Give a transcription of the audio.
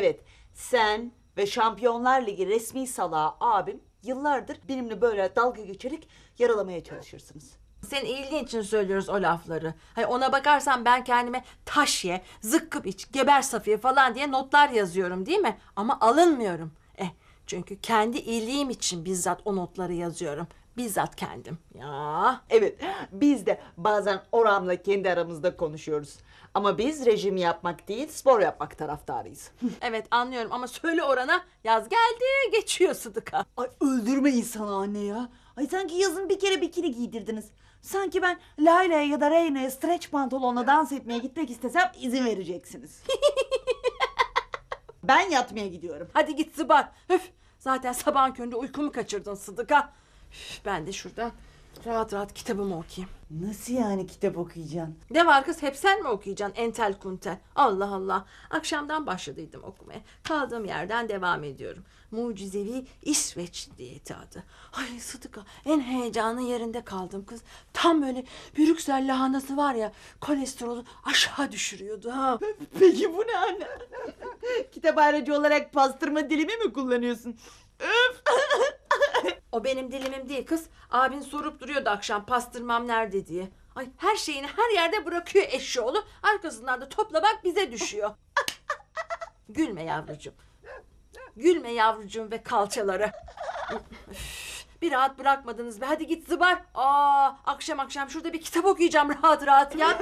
Evet, sen ve Şampiyonlar Ligi resmi salağı abim yıllardır benimle böyle dalga geçerek yaralamaya çalışırsınız. Senin iyiliğin için söylüyoruz o lafları. Hayır ona bakarsan ben kendime taş ye, zıkkıp iç, geber Safiye falan diye notlar yazıyorum değil mi? Ama alınmıyorum. Çünkü kendi iyiliğim için bizzat o notları yazıyorum. Bizzat kendim. Ya. Evet, biz de bazen oramla kendi aramızda konuşuyoruz. Ama biz rejim yapmak değil, spor yapmak taraftarıyız. Evet anlıyorum ama söyle orana yaz geldi geçiyor Sıdıka. Ay öldürme insanı anne ya. Ay sanki yazın bir kere bikini giydirdiniz. Sanki ben Layla'ya ya da Reyna'ya stretch pantolonla dans etmeye gitmek istesem izin vereceksiniz. ben yatmaya gidiyorum. Hadi git zıbar. Öf. Zaten sabahın köründe uykumu kaçırdın Sıdıka. Üf, ben de şuradan rahat rahat kitabımı okuyayım. Nasıl yani kitap okuyacaksın? Ne var kız hep sen mi okuyacaksın entel kuntel? Allah Allah. Akşamdan başladıydım okumaya. Kaldığım yerden devam ediyorum. Mucizevi İsveç diyeti adı. Ay Sıdıka en heyecanlı yerinde kaldım kız. Tam böyle Brüksel lahanası var ya kolesterolü aşağı düşürüyordu ha. Peki bu ne ayrıcı olarak pastırma dilimi mi kullanıyorsun? O benim dilimim değil kız. Abin sorup duruyordu akşam pastırmam nerede diye. Ay her şeyini her yerde bırakıyor eşşoğlu. Arkasından da toplamak bize düşüyor. Gülme yavrucuğum. Gülme yavrucuğum ve kalçaları. Üf, bir rahat bırakmadınız be. Hadi git zıbar. Aa, akşam akşam şurada bir kitap okuyacağım rahat rahat ya.